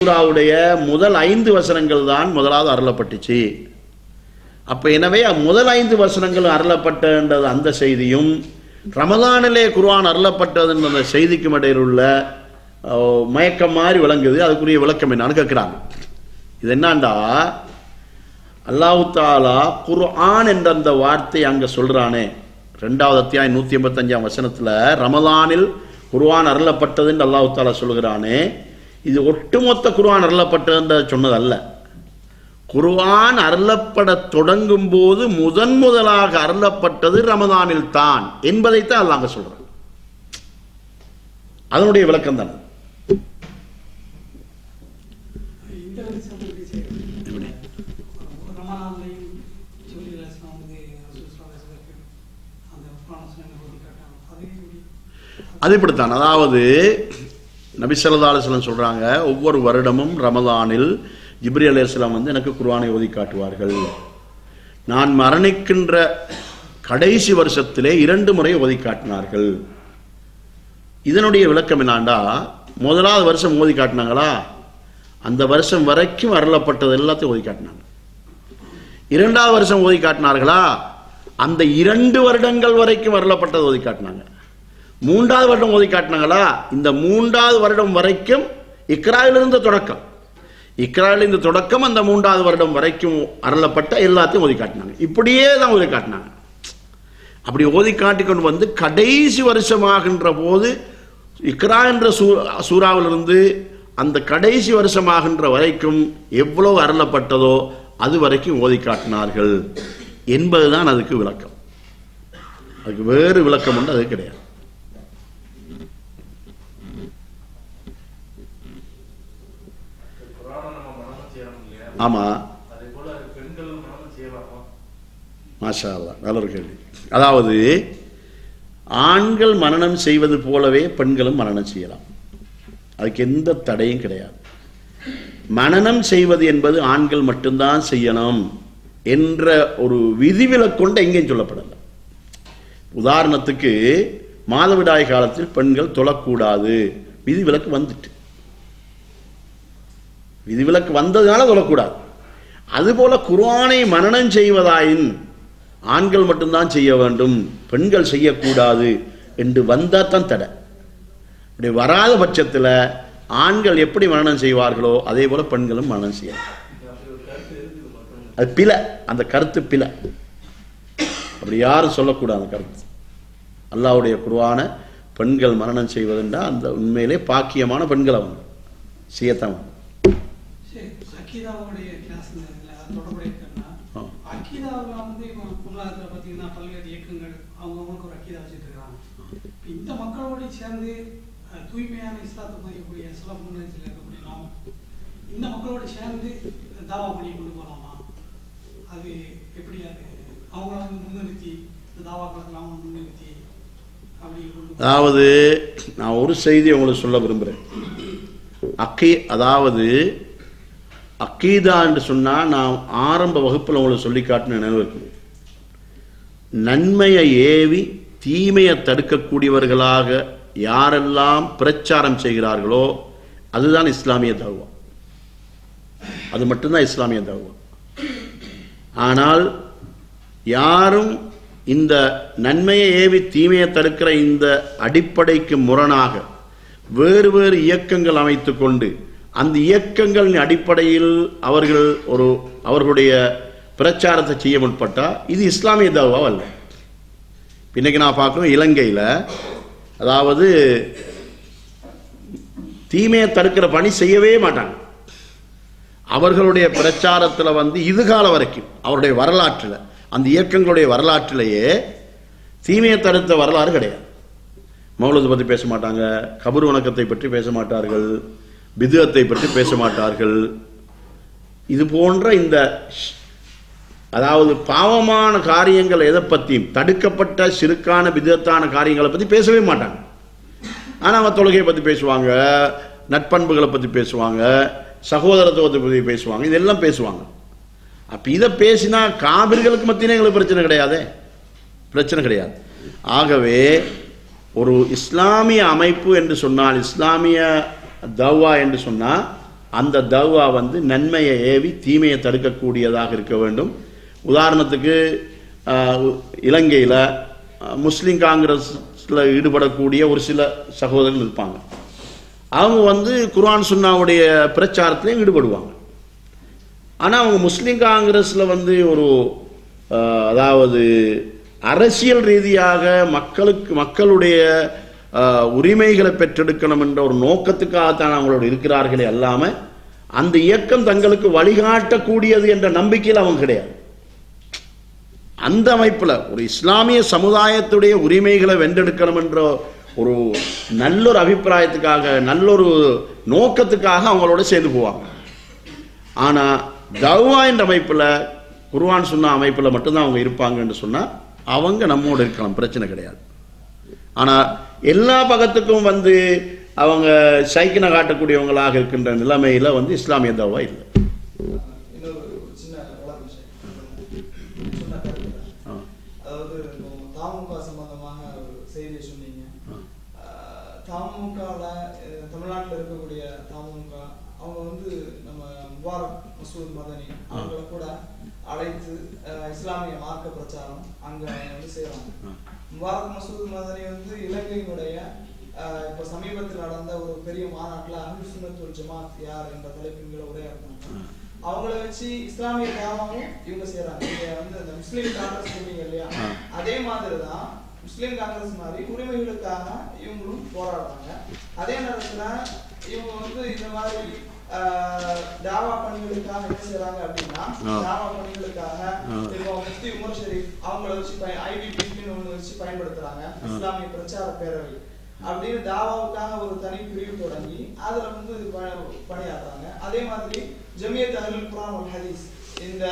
சூராவுடைய முதல் ஐந்து வசனங்கள் தான் முதலாவது அருளப்பட்டுச்சு. அப்போ எனவே முதல் ஐந்து வசனங்கள் அருளப்பட்டது அந்த செய்தியும் ரமதானிலே குர்ஆன் அருளப்பட்டதுன்ற அந்த செய்திக்கும் இடையில் உள்ள மயக்கம் மாதிரி விளங்குது. அதுக்குரிய விளக்கம் என்னன்னு கேட்குறாங்க. இது என்னண்டா? அல்லாஹு தாலா குர்ஆன் என்ற அந்த வார்த்தை அங்க சொல்கிறானே ரெண்டாவது அத்தியாயம் நூத்தி எண்பத்தஞ்சாம் வசனத்தில் ரமதானில் குர்ஆன் அருளப்பட்டதுன்னு அல்லாஹு தாலா சொல்கிறானே. இது ஒட்டுமொத்த குருவான் அருளப்பட்டதுன்ற சொன்னதல்ல. குருவான் அருளப்பட தொடங்கும் போது முதன் முதலாக அருளப்பட்டது ரமதானில் தான் என்பதைத்தான் அல்லாங்க அங்க சொல்றான். அதனுடைய விளக்கம் தான். அது இப்படித்தான். அதாவது நபி ஸல்லல்லாஹு அலைஹி சொல்றாங்க ஒவ்வொரு வருடமும் ரமதானில் ஜிப்ரி அலைஹிஸ்ஸலாம் வந்து எனக்கு குர்வானை ஓதி காட்டுவார்கள். நான் மரணிக்கின்ற கடைசி வருஷத்திலே இரண்டு முறை ஓதி காட்டினார்கள். இதனுடைய விளக்கம் என்னாண்டா முதலாவது வருஷம் ஓதி காட்டினாங்களா? அந்த வருஷம் வரைக்கும் அருளப்பட்டது எல்லாத்தையும் ஓதி காட்டினாங்க. இரண்டாவது வருஷம் ஓதி காட்டினார்களா? அந்த இரண்டு வருடங்கள் வரைக்கும் அருளப்பட்டது ஓதி காட்டினாங்க. மூன்றாவது வருடம் ஓதி காட்டினாங்களா? இந்த மூன்றாவது வருடம் வரைக்கும் இக்ராவிலிருந்து தொடக்கம். இக்ராவிலிருந்து தொடக்கம் அந்த மூன்றாவது வருடம் வரைக்கும் அருளப்பட்ட எல்லாத்தையும் ஓதி காட்டினாங்க. இப்படியே தான் ஓதி காட்டினாங்க. அப்படி ஓதி காட்டி கொண்டு வந்து கடைசி வருஷமாகின்ற போது இக்ரா என்ற சூ சூறாவிலிருந்து அந்த கடைசி வருஷமாகின்ற வரைக்கும் எவ்வளவு அருளப்பட்டதோ அது வரைக்கும் ஓதி காட்டினார்கள் என்பதுதான் அதுக்கு விளக்கம். அதுக்கு வேறு விளக்கம் ஒன்று அது கிடையாது குரானை நம்ம மனனம் ஆமா. மாஷா நல்ல ஒரு கேள்வி. அதாவது ஆண்கள் மரணம் செய்வது போலவே பெண்களும் மரணம் செய்யலாம். அதுக்கு எந்த தடையும் கிடையாது. மனனம் செய்வது என்பது ஆண்கள் மட்டும்தான் செய்யணும் என்ற ஒரு விதிவிலக்கொண்டு எங்கேயும் சொல்லப்படல. உதாரணத்துக்கு மாதவிடாய் காலத்தில் பெண்கள் தொழக்கூடாது. விதிவிலக்கு வந்துட்டு. விதிவிலக்கு வந்ததுனால சொல்லக்கூடாது. அதுபோல குர்ஆனை மரணம் செய்வதாயின் ஆண்கள் மட்டும்தான் செய்ய வேண்டும் பெண்கள் செய்யக்கூடாது என்று வந்தால் தான் தடை. இப்படி வராத பட்சத்தில் ஆண்கள் எப்படி மரணம் செய்வார்களோ அதே போல பெண்களும் மரணம் செய்யலாம். அது பில அந்த கருத்து பில அப்படி யாரும் சொல்லக்கூடாது அந்த கருத்து. அல்லாவுடைய குருவான பெண்கள் மரணம் செய்வதுண்டா அந்த உண்மையிலே பாக்கியமான பெண்களை அவங்க செய்யத்தான் அக்கீதாவுடைய கிளாஸ் தொடர்புடைய. அக்கீதாவுல வந்து இப்போ பொருளாதாரத்துல பாத்தீங்கன்னா பல்வேறு இயக்கங்கள் அவங்கவுங்களுக்கு ஒரு அக்கீதா வச்சுட்டு இருக்காங்க இந்த மக்களோட சேர்ந்து தூய்மையான இஸ்லாத்தை மதிக்கக்கூடிய சில முன்னேற்றத்தில் இருக்கக்கூடிய நாம் இந்த மக்களோட சேர்ந்து தாவா பண்ணி கொண்டு போகலாமா அது எப்படி அது அவங்கள வந்து முன்னிறுத்தி இந்த தாவா முன்னிறுத்தி அப்படி கொண்டு போ- அதாவது நான் ஒரு செய்தி உங்களுக்கு சொல்ல விரும்புகிறேன் அக்கீ அதாவது அக்கீதா என்று சொன்னால் நான் ஆரம்ப வகுப்பில் உங்களுக்கு சொல்லி காட்டின நினைவு இருக்குது. நன்மையை ஏவி தீமையை தடுக்கக்கூடியவர்களாக யாரெல்லாம் பிரச்சாரம் செய்கிறார்களோ அதுதான் இஸ்லாமிய தர்வா அது மட்டும்தான் இஸ்லாமிய தர்வா ஆனால் யாரும் இந்த நன்மையை ஏவி தீமையை தடுக்கிற இந்த அடிப்படைக்கு முரணாக வேறு வேறு இயக்கங்கள் அமைத்துக்கொண்டு கொண்டு அந்த இயக்கங்களின் அடிப்படையில் அவர்கள் ஒரு அவர்களுடைய பிரச்சாரத்தை செய்ய முற்பட்டால் இது இஸ்லாமிய தாவா அல்ல. இன்னைக்கு நான் பார்க்குறோம் இலங்கையில் அதாவது தீமையை தடுக்கிற பணி செய்யவே மாட்டாங்க. அவர்களுடைய பிரச்சாரத்தில் வந்து இதுகால வரைக்கும் அவருடைய வரலாற்றில் அந்த இயக்கங்களுடைய வரலாற்றிலேயே தீமையை தடுத்த வரலாறு கிடையாது. மௌலத்தை பற்றி பேச மாட்டாங்க கபர் வணக்கத்தை பற்றி பேச மாட்டார்கள். பிதுகத்தை பற்றி பேச மாட்டார்கள் இது போன்ற இந்த அதாவது பாவமான காரியங்கள் எதை பற்றியும் தடுக்கப்பட்ட சிறுக்கான விதத்தான காரியங்களை பற்றி பேசவே மாட்டாங்க. ஆனால் அவங்க தொழுகையை பற்றி பேசுவாங்க நட்பண்புகளை பற்றி பேசுவாங்க சகோதரத்துவத்தை பற்றி பேசுவாங்க இதெல்லாம் பேசுவாங்க. அப்போ இதை பேசினா காவிர்களுக்கு மத்தியிலே எங்களுக்கு பிரச்சனை கிடையாதே? பிரச்சனை கிடையாது. ஆகவே ஒரு இஸ்லாமிய அமைப்பு என்று சொன்னால் இஸ்லாமிய தவ்வா என்று சொன்னால் அந்த தவ்வா வந்து நன்மையை ஏவி தீமையை தடுக்கக்கூடியதாக இருக்க வேண்டும். உதாரணத்துக்கு இலங்கையில் முஸ்லீம் காங்கிரஸில் ஈடுபடக்கூடிய ஒரு சில சகோதரர்கள் இருப்பாங்க. அவங்க வந்து குர்ஆன் சுன்னாவுடைய பிரச்சாரத்திலையும் ஈடுபடுவாங்க. ஆனால் அவங்க முஸ்லீம் காங்கிரஸில் வந்து ஒரு அதாவது அரசியல் ரீதியாக மக்களுக்கு மக்களுடைய உரிமைகளை பெற்றெடுக்கணும் என்ற ஒரு நோக்கத்துக்காகத்தான் அவங்களோட இருக்கிறார்களே அல்லாமல் அந்த இயக்கம் தங்களுக்கு வழிகாட்டக்கூடியது என்ற நம்பிக்கையில் அவங்க கிடையாது. அந்த அமைப்பில் ஒரு இஸ்லாமிய சமுதாயத்துடைய உரிமைகளை வென்றெடுக்கணும் என்ற ஒரு நல்லொரு அபிப்பிராயத்துக்காக நல்லொரு நோக்கத்துக்காக அவங்களோட சேர்ந்து போவாங்க. ஆனா தௌவா என்ற அமைப்புல குருவான் சொன்ன அமைப்புல மட்டும்தான் அவங்க இருப்பாங்கன்னு சொன்னா அவங்க நம்மோடு இருக்கலாம் பிரச்சனை கிடையாது. ஆனா எல்லா பக்கத்துக்கும் வந்து அவங்க சைக்கினை காட்டக்கூடியவங்களாக இருக்கின்ற நிலைமையில் வந்து இஸ்லாமிய தவா இல்லை இன்னொரு ஒரு சின்ன வளர் விஷயம் சொன்ன கருத்து தான். ஆ. அதாவது இப்போ தாமுக சம்பந்தமாக ஒரு செய்தியை சொன்னீங்க தாமுகவில் தமிழ்நாட்டில் இருக்கக்கூடிய தாமுக அவங்க வந்து நம்ம முபாரக் மசூத் மதனி அவங்கள கூட அழைத்து இஸ்லாமிய மார்க்க பிரச்சாரம் அங்க வந்து செய்றாங்க. ஆ. முபாரக் மசூத் மதனி வந்து இலங்கையினுடைய இப்போ சமீபத்தில் நடந்த ஒரு பெரிய மாநாட்டில் அஹ்லு சுன்னத் வல் ஜமாத் யார் என்ற தலைப்பின் கீழ உரையாற்றினாங்க அவங்கள வச்சு இஸ்லாமிய தியாகமும் இவங்க செய்றாங்க. இங்க வந்து அந்த முஸ்லீம் காங்கிரஸ் சொன்னீங்க இல்லையா. அதே மாதிரி தான் முஸ்லீம் காங்கிரஸ் மாதிரி உரிமைகளுக்காக இவங்களும் போராடுறாங்க. அதே நேரத்துல இவங்க வந்து இந்த மாதிரி தாவா பணிகளுக்காக என்ன செய்றாங்க அப்படின்னா. தாவா பணிகளுக்காக. இப்போ முஃப்தி உமர் ஷெரீப் அவங்கள வச்சு ஐபிபின்னு ஒண்ணு வச்சு பயன்படுத்துறாங்க இஸ்லாமிய பிரச்சார பேரவை அப்படின்னு தாவாவுக்காக ஒரு தனி பிரிவு தொடங்கி அதுல வந்து பணியாற்றுறாங்க அதே மாதிரி ஜமியத் அஹ்லுல் குர்ஆன் வல் ஹதீஸ் இந்த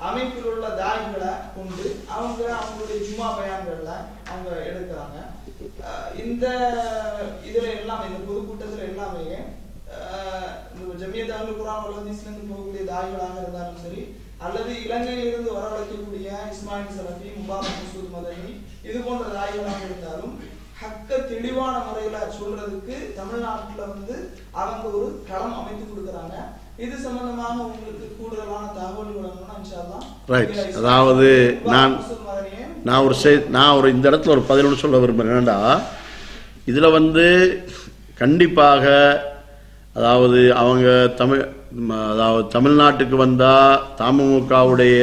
அமைப்பில் உள்ள தாய்களை கொண்டு அவங்க அவங்களுடைய ஜும்மா பயான்கள்ல அவங்க எடுக்கிறாங்க அஹ் இந்த இதுல எல்லாமே இந்த பொதுக்கூட்டத்துல எல்லாமே அஹ் இந்த ஜமியத் அஹ்லுல் குர்ஆன் வல் ஹதீஸ்ல இருந்து போகக்கூடிய தாய்களாக இருந்தாலும் சரி அல்லது இலங்கையிலிருந்து வரவழைக்கக்கூடிய சலஃபி முபாரக் மசூத் மதனி இது போன்ற தாய்களாக இருந்தாலும் ஹக்க தெளிவான முறையில சொல்றதுக்கு தமிழ்நாட்டுல வந்து அவங்க ஒரு களம் அமைத்து கொடுக்கறாங்க. இது சம்பந்தமாக உங்களுக்கு கூடுதலான தகவல் அதாவது நான் நான் ஒரு செய் நான் ஒரு இந்த இடத்துல ஒரு பதினொன்று சொல்ல விரும்புகிறேன் என்னடா இதில் வந்து கண்டிப்பாக அதாவது அவங்க தமிழ் அதாவது தமிழ்நாட்டுக்கு வந்தால் தமுகவுடைய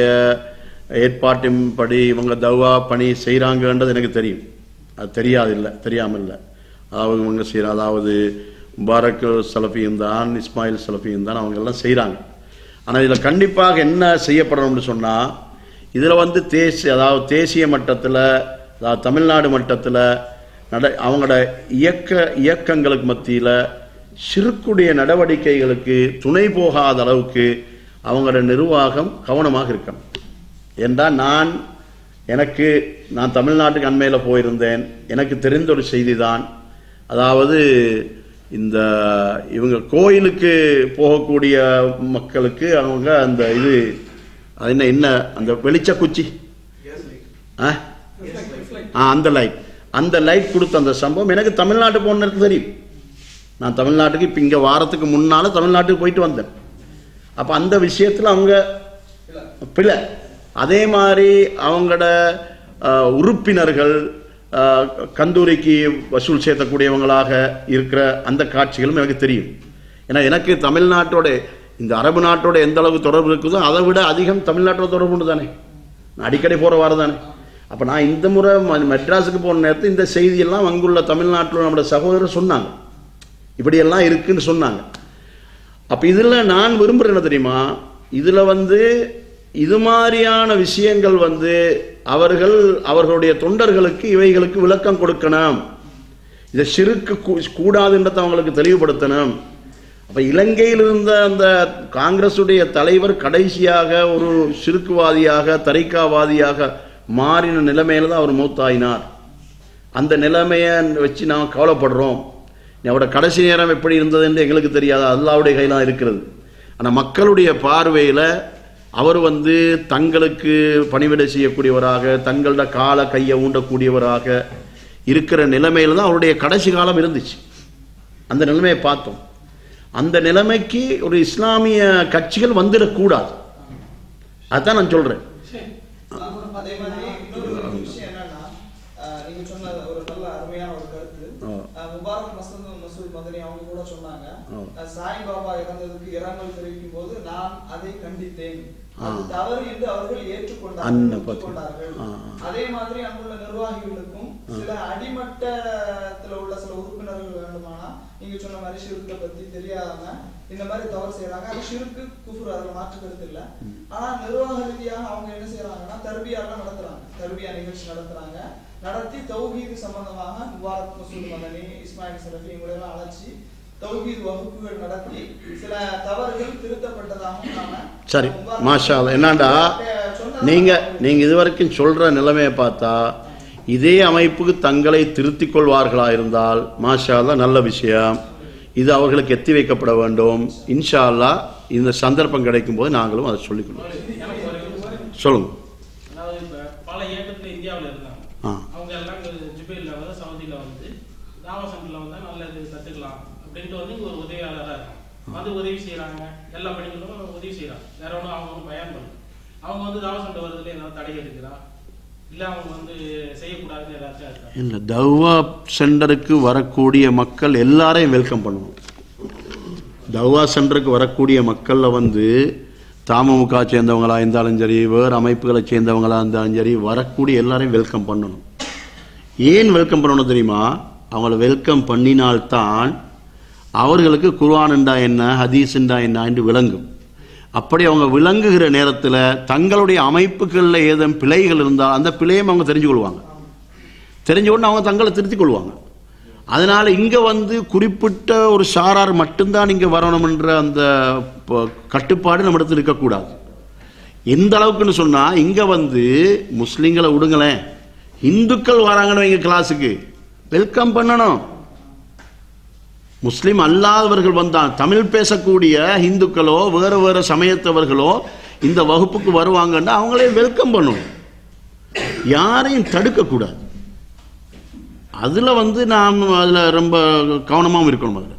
ஏற்பாட்டின்படி இவங்க தவா பணி செய்கிறாங்கன்றது எனக்கு தெரியும். அது தெரியாது இல்லை தெரியாமல் இல்லை அதாவது இவங்க செய்கிற அதாவது முபாரக் சலஃபியும் தான் இஸ்மாயில் சலஃபியும் தான் அவங்கெல்லாம் செய்கிறாங்க ஆனால் இதில் கண்டிப்பாக என்ன செய்யப்படணும்னு சொன்னால் இதில் வந்து தேசிய அதாவது தேசிய மட்டத்தில் அதாவது தமிழ்நாடு மட்டத்தில் நட அவங்களோட இயக்க இயக்கங்களுக்கு மத்தியில் சிறுக்குடைய நடவடிக்கைகளுக்கு துணை போகாத அளவுக்கு அவங்களோட நிர்வாகம் கவனமாக இருக்கணும். என்றால் நான் எனக்கு நான் தமிழ்நாட்டுக்கு அண்மையில் போயிருந்தேன். எனக்கு தெரிந்த ஒரு செய்தி தான் அதாவது இந்த இவங்க கோயிலுக்கு போகக்கூடிய மக்களுக்கு அவங்க அந்த இது என்ன என்ன அந்த வெளிச்ச குச்சி ஆ? ஆ அந்த லைட் அந்த லைட் கொடுத்த அந்த சம்பவம் எனக்கு தமிழ்நாட்டு போனதுக்கு தெரியும். நான் தமிழ்நாட்டுக்கு இப்போ இங்கே வாரத்துக்கு முன்னால் தமிழ்நாட்டுக்கு போயிட்டு வந்தேன். அப்போ அந்த விஷயத்தில் அவங்க பிழை அதே மாதிரி அவங்களோட உறுப்பினர்கள் கந்தூரிக்கு வசூல் சேர்த்தக்கூடியவங்களாக இருக்கிற அந்த காட்சிகளும் எனக்கு தெரியும். ஏன்னா எனக்கு தமிழ்நாட்டோட இந்த அரபு நாட்டோட எந்த அளவு தொடர்பு இருக்குதோ அதை விட அதிகம் தமிழ்நாட்டோட தொடர்பு உண்டு தானே. நான் அடிக்கடி போகிற வாரம் தானே. அப்போ நான் இந்த முறை ம- மெட்ராஸுக்கு போன நேரத்தில் இந்த செய்தியெல்லாம் அங்குள்ள தமிழ்நாட்டில் நம்மளோட சகோதரர் சொன்னாங்க. இப்படியெல்லாம் இருக்குன்னு சொன்னாங்க. அப்போ இதில் நான் விரும்புகிறேன் என்ன தெரியுமா? இதில் வந்து இது மாதிரியான விஷயங்கள் வந்து அவர்கள் அவர்களுடைய தொண்டர்களுக்கு இவைகளுக்கு விளக்கம் கொடுக்கணும். இதை சிறுக்கு கூடாதுன்றதை அவங்களுக்கு தெளிவுபடுத்தணும். அப்ப இலங்கையில் இருந்த அந்த காங்கிரசுடைய தலைவர் கடைசியாக ஒரு சிறுக்குவாதியாக தரிக்காவாதியாக மாறின நிலைமையில தான் அவர் மூத்தாயினார். அந்த நிலைமையை வச்சு நாம் கவலைப்படுறோம். அவரோட கடைசி நேரம் எப்படி இருந்தது என்று எங்களுக்கு தெரியாது. அல்லாவுடைய கையிலாம் இருக்கிறது. ஆனால் மக்களுடைய பார்வையில் அவர் வந்து தங்களுக்கு பணிவிடை செய்யக்கூடியவராக தங்களோட கால கையை ஊண்டக்கூடியவராக இருக்கிற நிலைமையில தான் அவருடைய கடைசி காலம் இருந்துச்சு. அந்த நிலைமையை பார்த்தோம். அந்த நிலைமைக்கு ஒரு இஸ்லாமிய கட்சிகள் வந்துடக்கூடாது. அதான் நான் சொல்றேன் சரி அதே மாதிரி இன்னொரு ஒரு விஷயம் என்னன்னா அஹ், நீங்க சொன்ன ஒரு நல்ல அருமையான ஒரு கருத்து ஆ. அஹ், முபாரக் மசூத் மசூத் மதனி அவங்க கூட சொன்னாங்க ஆ. அஹ், சாய் பாபா இறந்ததுக்கு இரங்கல் தெரிவிக்கும் போது நான் அதை கண்டித்தேன். அது. தவறு என்று அவர்கள் ஏற்றுக்கொண்டார்கள். அதே மாதிரி அங்குள்ள நிர்வாகிகளுக்கும் சில அடிமட்டத்துல உள்ள சில உறுப்பினர்கள் வேண்டுமானா நீங்க சொன்ன மாதிரி ஷிருக்க பத்தி தெரியாம இந்த மாதிரி தவறு செய்யறாங்க அது ஷிருக்கு குஃபுர் அதுல மாற்று கருத்து இல்ல. ஆனா நிர்வாக ரீதியாக அவங்க என்ன செய்யறாங்கன்னா தர்பியாலாம் நடத்துறாங்க. தர்பியா நிகழ்ச்சி நடத்துறாங்க. நடத்தி தௌஹீது சம்பந்தமாக முபாரக் மசூத் மதனி இஸ்மாயில் சலஃபி இவங்களை எல்லாம் அழைச்சி தௌஹீத் வகுப்புகள் நடத்தி சில தவறுகள் திருத்தப்பட்டதாகவும் நாம சரி மாஷா அல்லாஹ். என்னடா? சொன்னதை நீங்க அவங்க- நீங்க இதுவரைக்கும் சொல்ற நிலைமையை பார்த்தா இதே அமைப்புக்கு தங்களை திருத்திக் கொள்வார்களா இருந்தால் மாஷா அல்லாஹ் நல்ல விஷயம். இது அவர்களுக்கு எத்தி வைக்கப்பட வேண்டும். இன்ஷா அல்லாஹ் இந்த சந்தர்ப்பம் கிடைக்கும் போது நாங்களும் அதை சொல்லிக் கொள்வோம் எனக்கு ஒரு சொல்லுங்க அதாவது இப்ப பல இயக்கத்துல இந்தியாவுல இருந்தாங்க ஆ அவங்க எல்லாம் இங்க ஜுபைல்ல வந்து சவுதியில வந்து தாவா சென்டர்ல வந்தா நல்லது கத்துக்கலாம் அப்படின்ட்டு வந்து இங்க ஒரு உதவியாளரா இருக்காங்க வந்து உதவி செய்யறாங்க எல்லா பணிகளும் உதவி செய்யறாங்க வேற ஒன்றும் அவங்க வந்து பயன் பண்ணல. அவங்க வந்து தாவா சண்டை வருதுல ஏதாவது தடை எடுக்கிறா இல்ல அவங்க வந்து செய்யக்கூடாதுன்னு ஏதாச்சும் இல்லை தவ்வா சென்டருக்கு வரக்கூடிய மக்கள் எல்லாரையும் வெல்கம் பண்ணுவோம். தவ்வா சென்டருக்கு வரக்கூடிய மக்களில் வந்து தாமமுக சேர்ந்தவங்களா இருந்தாலும் சரி வேறு அமைப்புகளை சேர்ந்தவங்களா இருந்தாலும் சரி வரக்கூடிய எல்லாரையும் வெல்கம் பண்ணணும். ஏன் வெல்கம் பண்ணணும் தெரியுமா? அவங்கள வெல்கம் பண்ணினால்தான் அவர்களுக்கு குர்ஆன்ண்டா என்ன ஹதீஸ்ண்டா என்ன என்று விளங்கும். அப்படி அவங்க விளங்குகிற நேரத்தில் தங்களுடைய அமைப்புகளில் ஏதும் பிழைகள் இருந்தால் அந்த பிழையும் அவங்க தெரிஞ்சு கொள்வாங்க. தெரிஞ்ச உடனே அவங்க தங்களை திருத்திக் கொள்வாங்க. அதனால் இங்கே வந்து குறிப்பிட்ட ஒரு சாரார் மட்டும்தான் இங்கே வரணும்ன்ற அந்த கட்டுப்பாடு நம்ம இடத்துல இருக்கக்கூடாது எந்த அளவுக்குன்னு சொன்னால் இங்கே வந்து முஸ்லீம்களை விடுங்களேன். இந்துக்கள் வராங்கன்னு வைங்க கிளாஸுக்கு வெல்கம் பண்ணணும். முஸ்லிம் அல்லாதவர்கள் வந்தால் தமிழ் பேசக்கூடிய இந்துக்களோ வேறு வேறு சமயத்தவர்களோ இந்த வகுப்புக்கு வருவாங்கன்னா அவங்களே வெல்கம் பண்ணணும் யாரையும் தடுக்கக்கூடாது. அதில் வந்து நாம் அதில் ரொம்ப கவனமாகவும் இருக்கணும் அதில்